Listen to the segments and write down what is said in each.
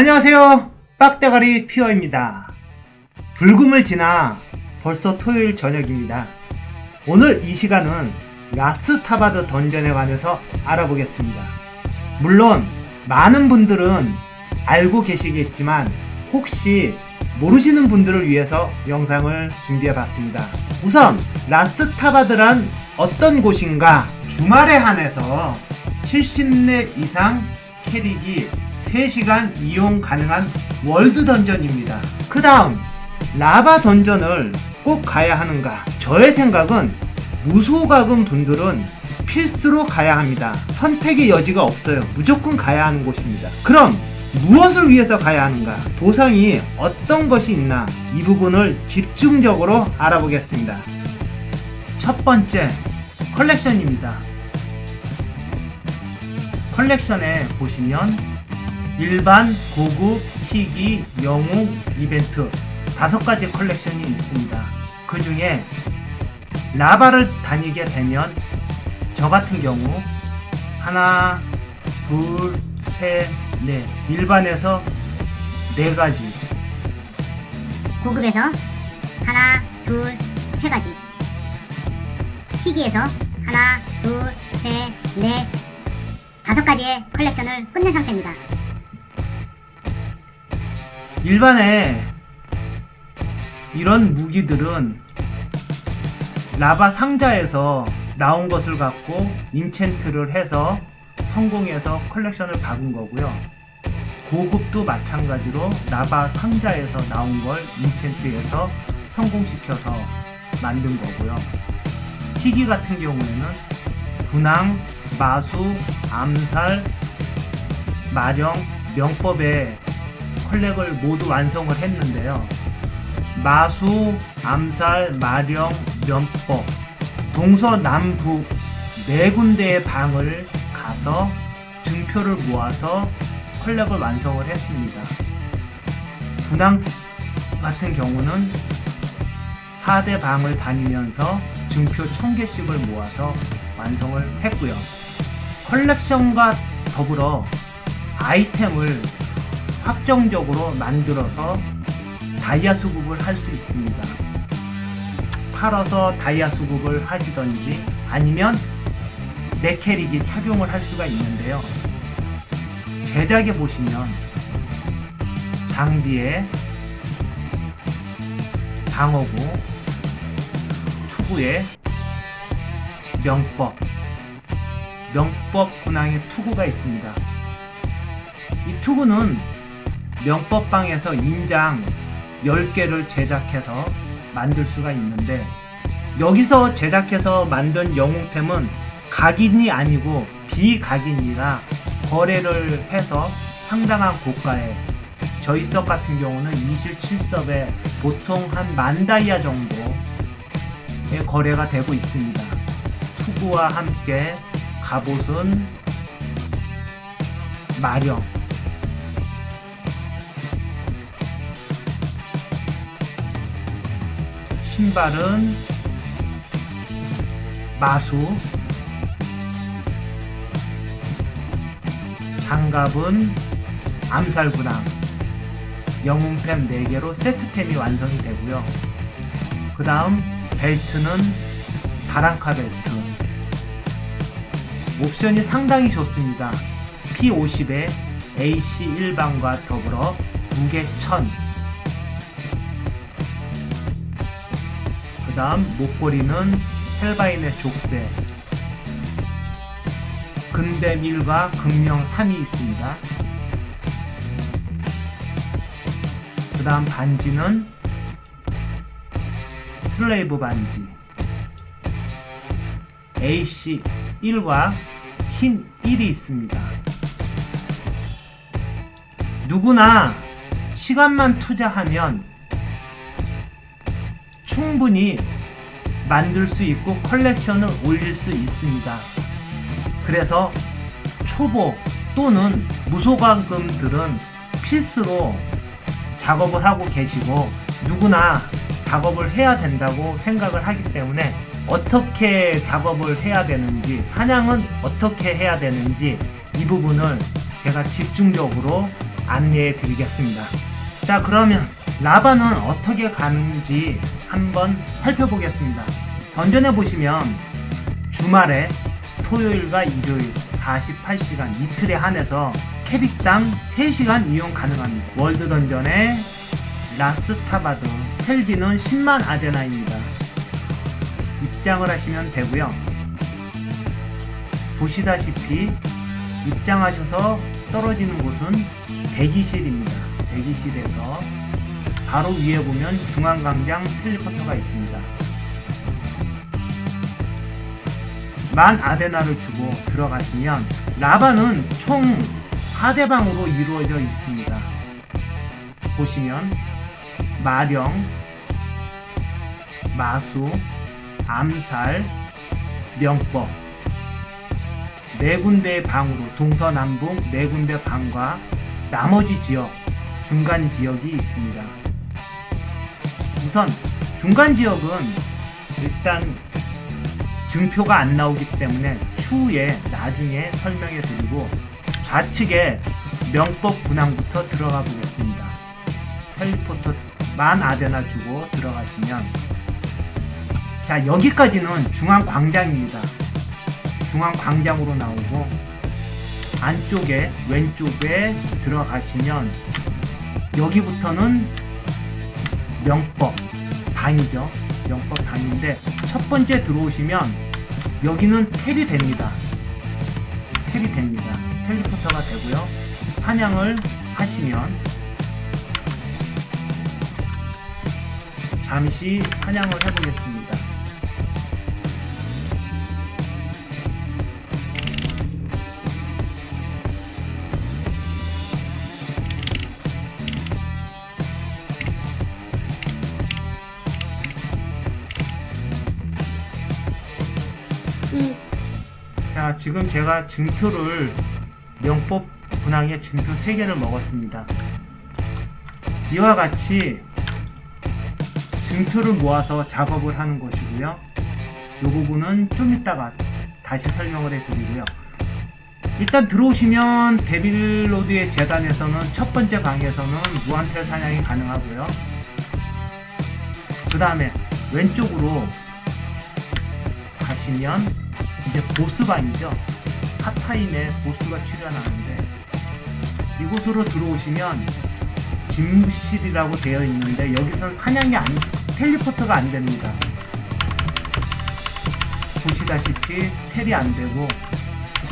안녕하세요. 빡대가리 퓨어입니다. 불금을 지나 벌써 토요일 저녁입니다. 오늘 이 시간은 라스타바드 던전에 관해서 알아보겠습니다. 물론 많은 분들은 알고 계시겠지만 혹시 모르시는 분들을 위해서 영상을 준비해 봤습니다. 우선 라스타바드란 어떤 곳인가 주말에 한해서 70렙 이상 캐릭이 3시간 이용 가능한 월드 던전입니다. 그 다음 라바 던전을 꼭 가야 하는가? 저의 생각은 무소각은 분들은 필수로 가야 합니다. 선택의 여지가 없어요. 무조건 가야 하는 곳입니다. 그럼 무엇을 위해서 가야 하는가? 보상이 어떤 것이 있나? 이 부분을 집중적으로 알아보겠습니다. 첫 번째, 컬렉션입니다. 컬렉션에 보시면 일반, 고급, 희귀, 영웅, 이벤트 다섯 가지 컬렉션이 있습니다. 그 중에 라바를 다니게 되면 저 같은 경우 하나, 둘, 셋, 넷 일반에서 네 가지 고급에서 하나, 둘, 세 가지. 희귀에서 하나, 둘, 셋, 넷, 다섯 가지의 컬렉션을 끝낸 상태입니다. 일반에 이런 무기들은 라바 상자에서 나온 것을 갖고 인챈트를 해서 성공해서 컬렉션을 박은 거고요. 고급도 마찬가지로 라바 상자에서 나온 걸 인챈트해서 성공시켜서 만든 거고요. 희귀 같은 경우에는 군항, 마수, 암살, 마령, 명법의 컬렉을 모두 완성을 했는데요. 마수, 암살, 마령, 면법, 동서남북 네 군데의 방을 가서 증표를 모아서 컬렉을 완성을 했습니다. 군항 같은 경우는 4대 방을 다니면서 증표 1000개씩을 모아서 완성을 했고요. 컬렉션과 더불어 아이템을 확정적으로 만들어서 다이아 수급을 할 수 있습니다. 팔아서 다이아 수급을 하시던지 아니면 내 캐릭이 착용을 할 수가 있는데요. 제작에 보시면 장비에 방어구, 투구에 명법, 명법 군항의 투구가 있습니다. 이 투구는 명법방에서 인장 10개를 제작해서 만들 수가 있는데 여기서 제작해서 만든 영웅템은 각인이 아니고 비각인이라 거래를 해서 상당한 고가에 저희 섭 같은 경우는 27섭에 보통 한 만 다이아 정도의 거래가 되고 있습니다. 투구와 함께 갑옷은 마령 신발은 마수 장갑은 암살구랑 영웅템 4개로 세트템이 완성이 되고요. 그 다음 벨트는 바랑카 벨트. 옵션이 상당히 좋습니다. P50에 AC 1방과 더불어 무게 1000 다음 목걸이는 헬바인의 족쇄. 근댐 1과 금령 3이 있습니다. 그 다음 반지는 슬레이브 반지. AC 1과 힘 1이 있습니다. 누구나 시간만 투자하면 충분히 만들 수 있고 컬렉션을 올릴 수 있습니다. 그래서 초보 또는 무소관금들은 필수로 작업을 하고 계시고 누구나 작업을 해야 된다고 생각을 하기 때문에 어떻게 작업을 해야 되는지 사냥은 어떻게 해야 되는지 이 부분을 제가 집중적으로 안내해 드리겠습니다. 자, 그러면 라바는 어떻게 가는지 한번 살펴보겠습니다. 던전해 보시면 주말에 토요일과 일요일 48시간 이틀에 한해서 캐릭당 3시간 이용 가능합니다. 월드 던전의 라스타바드 텔비는 10만 아데나입니다. 입장을 하시면 되고요. 보시다시피 입장하셔서 떨어지는 곳은 대기실입니다. 대기실에서 바로 위에 보면 중앙광장 텔레포터가 있습니다. 만 아데나를 주고 들어가시면 라바는 총 4대 방으로 이루어져 있습니다. 보시면 마령, 마수, 암살, 명법 네 군데의 방으로 동서남북 네 군데 방과 나머지 지역 중간 지역이 있습니다. 우선 중간 지역은 일단 증표가 안 나오기 때문에 추후에 나중에 설명해 드리고 좌측에 명법 군항부터 들어가 보겠습니다. 텔리포터 만 아데나 주고 들어가시면 자 여기까지는 중앙 광장입니다. 중앙 광장으로 나오고 안쪽에 왼쪽에 들어가시면 여기부터는 명법 방이죠. 명법 방인데 첫 번째 들어오시면 여기는 텔이 됩니다. 텔이 됩니다. 텔리포터가 되고요. 사냥을 하시면 잠시 사냥을 해보겠습니다. 지금 제가 증표를 명법 분항에 증표 3개를 먹었습니다. 이와 같이 증표를 모아서 작업을 하는 것이고요. 이 부분은 좀 이따가 다시 설명을 해드리고요. 일단 들어오시면 데빌로드의 재단에서는 첫 번째 방에서는 무한텔 사냥이 가능하고요. 그 다음에 왼쪽으로 가시면 이제 보스방이죠. 핫타임에 보스가 출연하는데 이곳으로 들어오시면 집무실이라고 되어 있는데 여기선 사냥이 안 텔리포터가 안 됩니다. 보시다시피 텔이 안 되고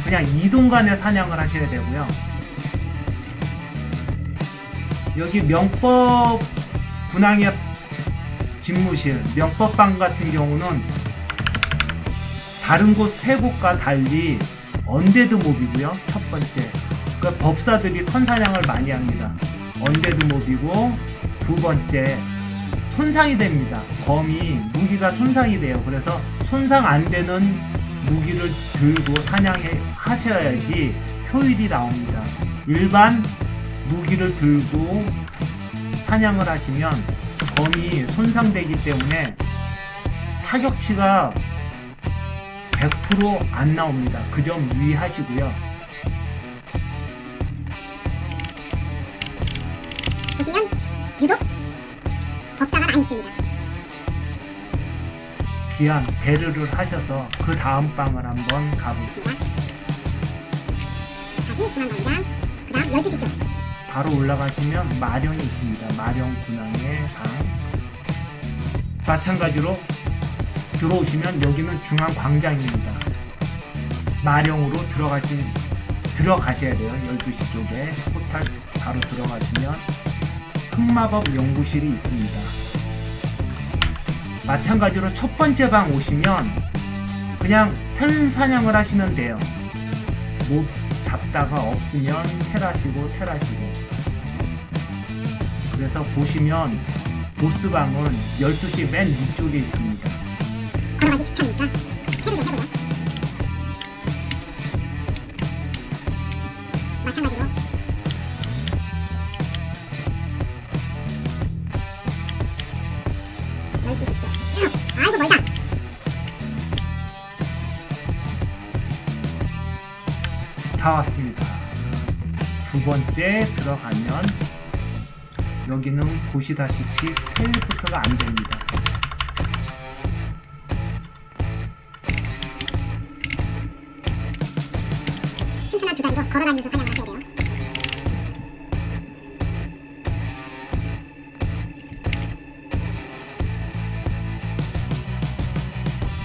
그냥 이동간에 사냥을 하셔야 되고요. 여기 명법 분항의 집무실 명법방 같은 경우는 다른 곳 세 곳과 달리 언데드 몹이고요. 첫 번째. 그 법사들이 턴사냥을 많이 합니다. 언데드 몹이고 두 번째 손상이 됩니다. 검이 무기가 손상이 돼요. 그래서 손상 안 되는 무기를 들고 사냥해 하셔야지 효율이 나옵니다. 일반 무기를 들고 사냥을 하시면 검이 손상되기 때문에 타격치가 100%안 나옵니다. 그 점 유의하시고요. 보시면 유독 법사가 많이 있습니다. 귀한 대르를 하셔서 그 다음 방을 한번 가보겠습니다. 다시 중앙광장, 그 다음 12시 쪽. 바로 올라가시면 마령이 있습니다. 마령 군항의 방. 마찬가지로 들어오시면 여기는 중앙 광장입니다. 마령으로 들어가시 들어가셔야 돼요. 12시 쪽에 포탈 바로 들어가시면 흑마법 연구실이 있습니다. 마찬가지로 첫 번째 방 오시면 그냥 텔 사냥을 하시면 돼요. 못 잡다가 없으면 텔하시고 텔하시고 그래서 보시면 보스방은 12시 맨 위쪽에 있습니다. 걸어가기 귀찮으니까 좀 해보자. 마찬가지로 시 쪽. 아이고 멀다. 다 왔습니다. 두두 번째 들어가면 여기는 보시다시피 텔리포트가 안 됩니다. 걸어다니면서 사냥을 하셔야 돼요.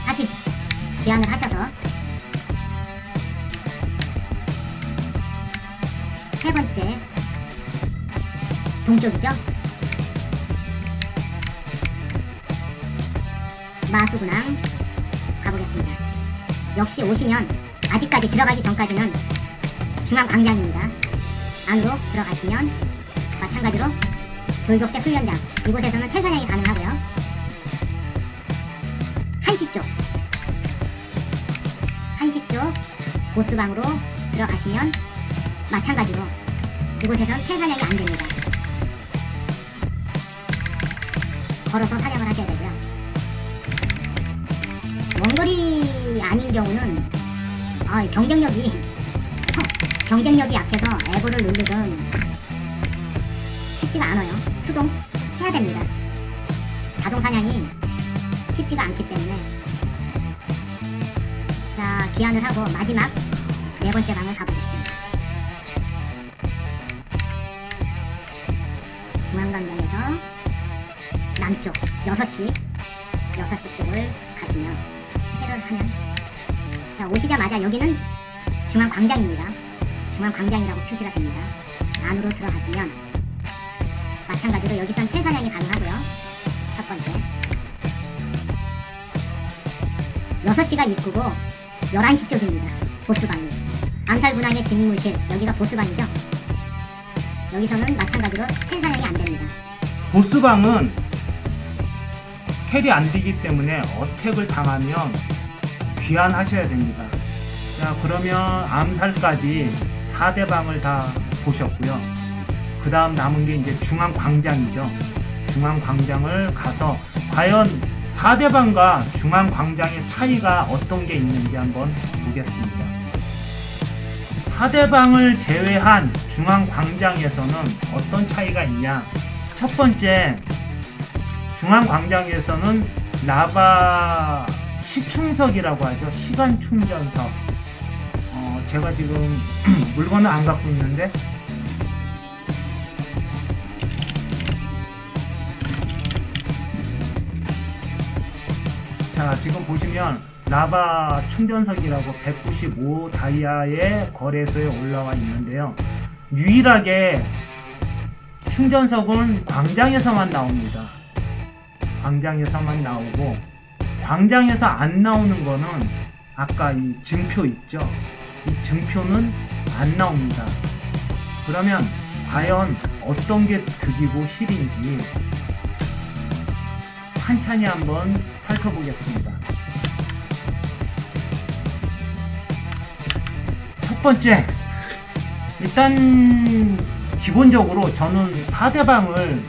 다시 귀환을 하셔서 세 번째 동쪽이죠. 마수군항 가보겠습니다. 역시 오시면 아직까지 들어가기 전까지는 중앙 광장입니다. 안으로 들어가시면 마찬가지로 돌격대 훈련장 이곳에서는 탈사냥이 가능하고요. 한시 쪽 한시 쪽 보스방으로 들어가시면 마찬가지로 이곳에선 탈사냥이 안 됩니다. 걸어서 사냥을 하셔야 되고요. 원거리 아닌 경우는 아, 경쟁력이 경쟁력이 약해서 에고를 누르든 쉽지가 않아요. 수동 해야 됩니다. 자동 사냥이 쉽지가 않기 때문에 자 귀환을 하고 마지막 네 번째 방을 가보겠습니다. 중앙광장에서 남쪽 6시 6시 쪽을 가시면 해를 하면 자 오시자마자 여기는 중앙광장입니다. 중앙광장이라고 표시가 됩니다. 안으로 들어가시면 마찬가지로 여기선 폐사냥이 가능하고요. 첫 번째 6시가 입구고 11시 쪽입니다. 보스방이 암살분항의 직무실 여기가 보스방이죠. 여기서는 마찬가지로 폐사냥이 안 됩니다. 보스방은 텔이 안 되기 때문에 어택을 당하면 귀환하셔야 됩니다. 자, 그러면 암살까지 4대 방을 다 보셨고요. 그 다음 남은 게 이제 중앙광장이죠. 중앙광장을 가서 과연 4대 방과 중앙광장의 차이가 어떤 게 있는지 한번 보겠습니다. 4대 방을 제외한 중앙광장에서는 어떤 차이가 있냐? 첫 번째, 중앙광장에서는 라바 시충석이라고 하죠. 시간 충전석. 어, 제가 지금 물건을 안 갖고 있는데. 자 지금 보시면 라바 충전석이라고 195 다이아의 거래소에 올라와 있는데요. 유일하게 충전석은 광장에서만 나옵니다. 광장에서만 나오고 광장에서 안 나오는 거는 아까 이 증표 있죠 이 증표는 안 나옵니다 그러면 과연 어떤 게 득이고 실인지 찬찬히 한번 살펴보겠습니다. 첫 번째, 일단 기본적으로 저는 4대방을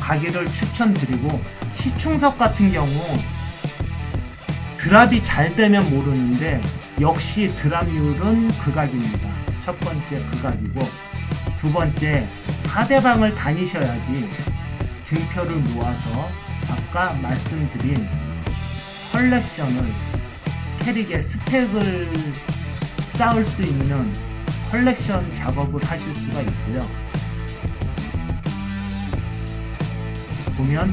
가기를 추천드리고 시충석 같은 경우 드랍이 잘 되면 모르는데 역시 드랍률은 극악입니다. 첫 번째 극악이고 두 번째 4대방을 다니셔야지 증표를 모아서 아까 말씀드린 컬렉션을 캐릭의 스펙을 쌓을 수 있는 컬렉션 작업을 하실 수가 있고요. 보면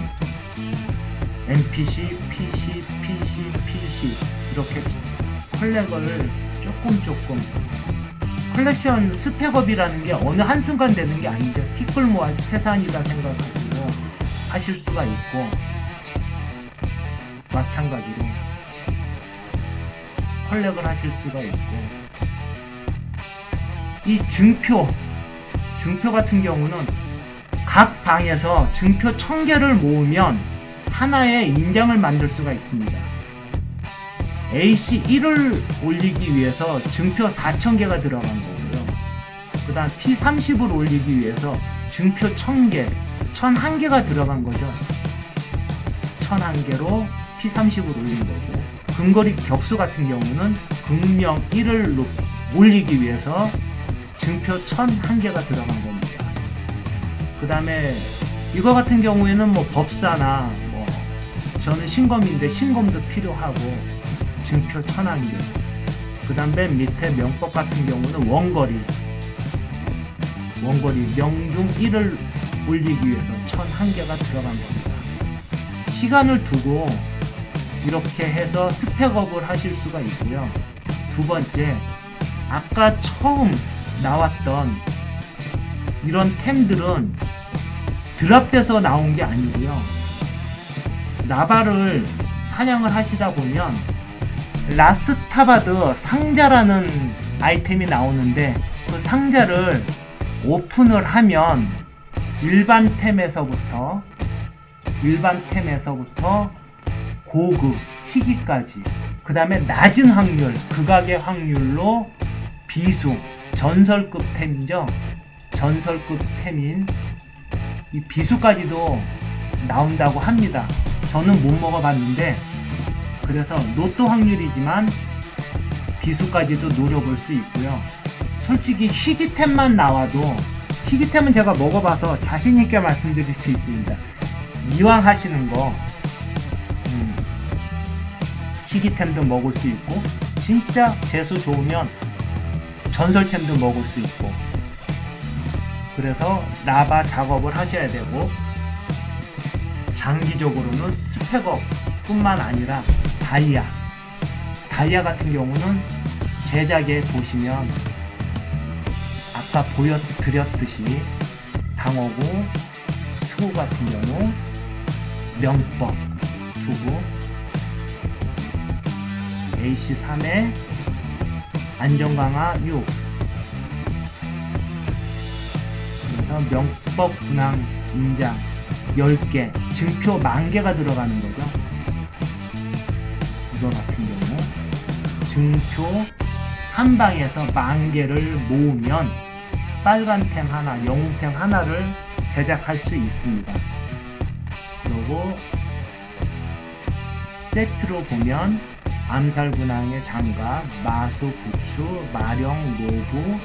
NPC, PC, PC, PC 이렇게 컬렉을 조금 조금 컬렉션 스펙업이라는 게 어느 한순간 되는 게 아니죠. 티끌 모아 태산이다 생각하시고 하실 수가 있고 마찬가지로 컬렉을 하실 수가 있고 이 증표 증표 같은 경우는 각 방에서 증표 1000개를 모으면 하나의 인장을 만들 수가 있습니다. AC 1을 올리기 위해서 증표 4000개가 들어간 거고요. 그 다음 P30을 올리기 위해서 증표 1000개, 1001개가 들어간 거죠. 1001개로 P30을 올린 거고, 근거리 격수 같은 경우는 극명 1을 올리기 위해서 증표 1001개가 들어간 겁니다. 그 다음에 이거 같은 경우에는 뭐 법사나 뭐 저는 신검인데 신검도 필요하고 증표 1001개 그 다음 맨 밑에 명법 같은 경우는 원거리 원거리 명중 1을 올리기 위해서 1001개가 들어간 겁니다. 시간을 두고 이렇게 해서 스펙업을 하실 수가 있고요. 두 번째, 아까 처음 나왔던 이런 템들은 드랍돼서 나온 게 아니고요. 나바를 사냥을 하시다 보면 라스타바드 상자라는 아이템이 나오는데 그 상자를 오픈을 하면 일반 템에서부터 일반 템에서부터 고급 희귀까지 그 다음에 낮은 확률 극악의 확률로 비수 전설급 템이죠. 전설급 템인 이 비수까지도 나온다고 합니다. 저는 못 먹어봤는데 그래서 로또 확률이지만 비수까지도 노려볼 수 있고요. 솔직히 희귀템만 나와도 희귀템은 제가 먹어봐서 자신있게 말씀드릴 수 있습니다. 이왕 하시는 거 음, 희귀템도 먹을 수 있고 진짜 재수 좋으면 전설템도 먹을 수 있고. 그래서 라바 작업을 하셔야 되고 장기적으로는 스펙업 뿐만 아니라 다이아. 다이아 같은 경우는 제작에 보시면 아까 보여드렸듯이 방어구 투구 같은 경우 명법 투구 AC3에 안전강화 6 그래서 명법 분항 인장 10개 증표 만개가 들어가는 거 죠 이거 같은 경우 증표 한 방에서 만 개를 모으면 빨간 템 하나 영웅 템 하나를 제작할 수 있습니다. 그리고 세트로 보면 암살군왕의 장갑, 마수 부추, 마령 노부,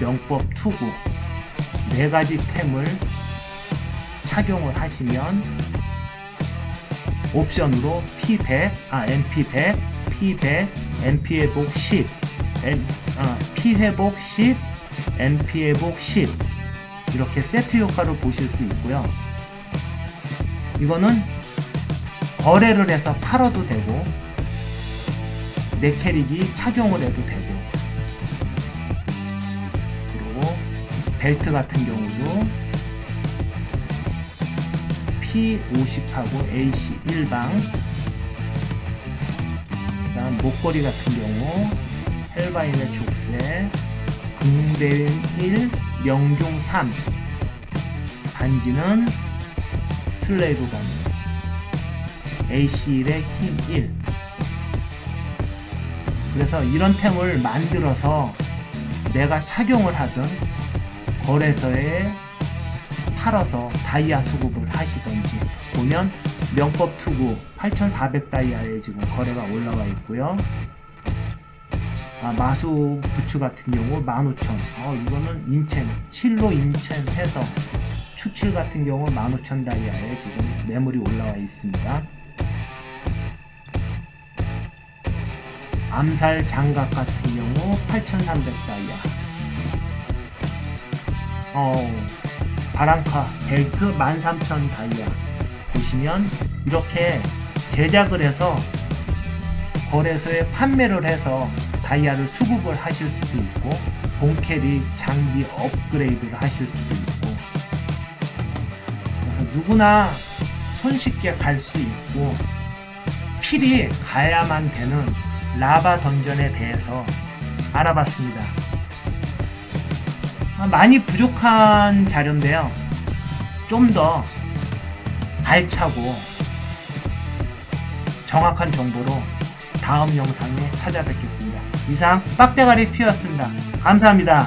명법 투구 네 가지 템을 착용을 하시면 옵션으로 P100, 아 MP100, P100, MP 회복 10, M, 아, P 회복 10, MP 회복 10 이렇게 세트 효과로 보실 수 있고요. 이거는 거래를 해서 팔아도 되고 내 캐릭이 착용을 해도 되고 그리고 벨트 같은 경우도 P50하고 AC 1방. 그 다음 목걸이 같은 경우 헬바인의 족쇄 금대인 1 명중 3 반지는 슬레이브 반지 AC1의 힘 1. 그래서 이런 템을 만들어서 내가 착용을 하든 거래소에 팔아서 다이아 수급을 하시던지 보면 명법 투구 8,400 다이아에 지금 거래가 올라와 있고요. 아, 마수 부츠 같은 경우 15,000. 어, 이거는 인챈 7로 인챈 해서 추칠 같은 경우 15,000 다이아에 지금 매물이 올라와 있습니다. 암살 장갑 같은 경우 8,300 다이아. 어, 바랑카 벨트 13,000 다이아. 보시면 이렇게 제작을 해서 거래소에 판매를 해서 다이아를 수급을 하실 수도 있고 본캐리 장비 업그레이드를 하실 수도 있고 누구나 손쉽게 갈 수 있고 필히 가야만 되는 라바 던전에 대해서 알아봤습니다. 아, 많이 부족한 자료인데요. 좀 더 알차고 정확한 정보로 다음 영상에 찾아뵙겠습니다. 이상 빡대가리 튀었습니다. 감사합니다.